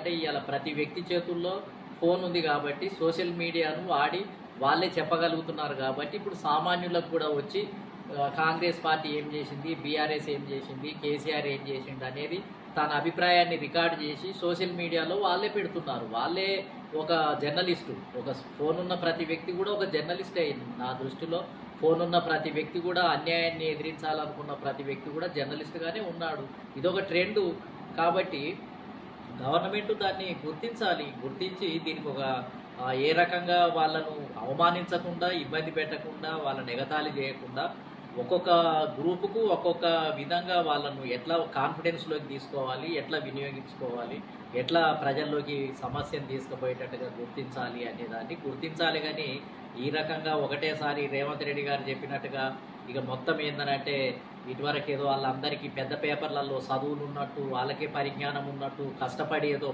అంటే ఇవాళ ప్రతి వ్యక్తి చేతుల్లో ఫోన్ ఉంది కాబట్టి సోషల్ మీడియాను వాడి వాళ్ళే చెప్పగలుగుతున్నారు కాబట్టి ఇప్పుడు సామాన్యులకు కూడా వచ్చి కాంగ్రెస్ పార్టీ ఏం చేసింది బీఆర్ఎస్ ఏం చేసింది కేసీఆర్ ఏం చేసింది అనేది తన అభిప్రాయాన్ని రికార్డ్ చేసి సోషల్ మీడియాలో వాళ్ళే పెడుతున్నారు. వాళ్ళే ఒక జర్నలిస్టు. ఒక ఫోన్ ఉన్న ప్రతి వ్యక్తి కూడా ఒక జర్నలిస్ట్ అయింది నా దృష్టిలో. ఫోన్ ఉన్న ప్రతి వ్యక్తి కూడా అన్యాయాన్ని ఎదిరించాలనుకున్న ప్రతి వ్యక్తి కూడా జర్నలిస్ట్గానే ఉన్నాడు. ఇదొక ట్రెండు. కాబట్టి గవర్నమెంట్ దాన్ని గుర్తించాలి. గుర్తించి దీనికి ఒక ఏ రకంగా వాళ్ళను అవమానించకుండా ఇబ్బంది పెట్టకుండా వాళ్ళని ఎగతాళి చేయకుండా ఒక్కొక్క గ్రూపుకు ఒక్కొక్క విధంగా వాళ్ళను ఎట్లా కాన్ఫిడెన్స్లోకి తీసుకోవాలి ఎట్లా వినియోగించుకోవాలి ఎట్లా ప్రజల్లోకి సమస్యను తీసుకుపోయేటట్టుగా గుర్తించాలి అనే దాన్ని గుర్తించాలి కానీ ఈ రకంగా ఒకటేసారి రేవంత్ రెడ్డి గారు చెప్పినట్టుగా ఇక మొత్తం ఏందనంటే ఇటువరకు ఏదో వాళ్ళందరికీ పెద్ద పేపర్లలో చదువులు ఉన్నట్టు వాళ్ళకే పరిజ్ఞానం ఉన్నట్టు కష్టపడి ఏదో